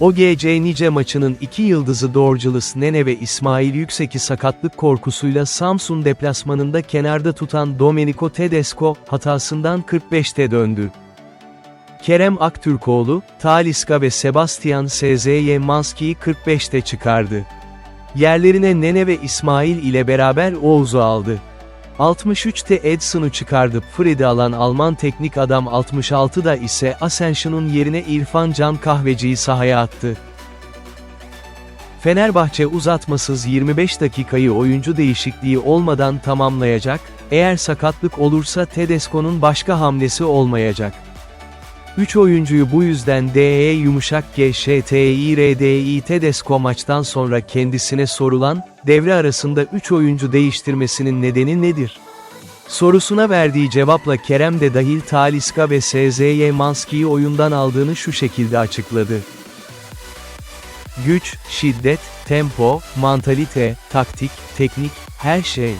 OGC Nice maçının iki yıldızı Dorcalis Nene ve İsmail Yüksek'i sakatlık korkusuyla Samsun deplasmanında kenarda tutan Domenico Tedesco, hatasından 45'te döndü. Kerem Aktürkoğlu, Talisca ve Sebastian SZY Manski'yi 45'te çıkardı. Yerlerine Nene ve İsmail ile beraber Oğuz'u aldı. 63'te Edson'u çıkardı. Fred'i alan Alman teknik adam 66'da ise Ascension'un yerine İrfan Can Kahveci'yi sahaya attı. Fenerbahçe uzatmasız 25 dakikayı oyuncu değişikliği olmadan tamamlayacak, eğer sakatlık olursa Tedesco'nun başka hamlesi olmayacak. 3 oyuncuyu bu yüzden DE yumuşak GŞTİRDİ Tedesco maçtan sonra kendisine sorulan, devre arasında 3 oyuncu değiştirmesinin nedeni nedir? Sorusuna verdiği cevapla Kerem de dahil Talisca ve SZY Manski'yi oyundan aldığını şu şekilde açıkladı. Güç, şiddet, tempo, mantalite, taktik, teknik, her şey.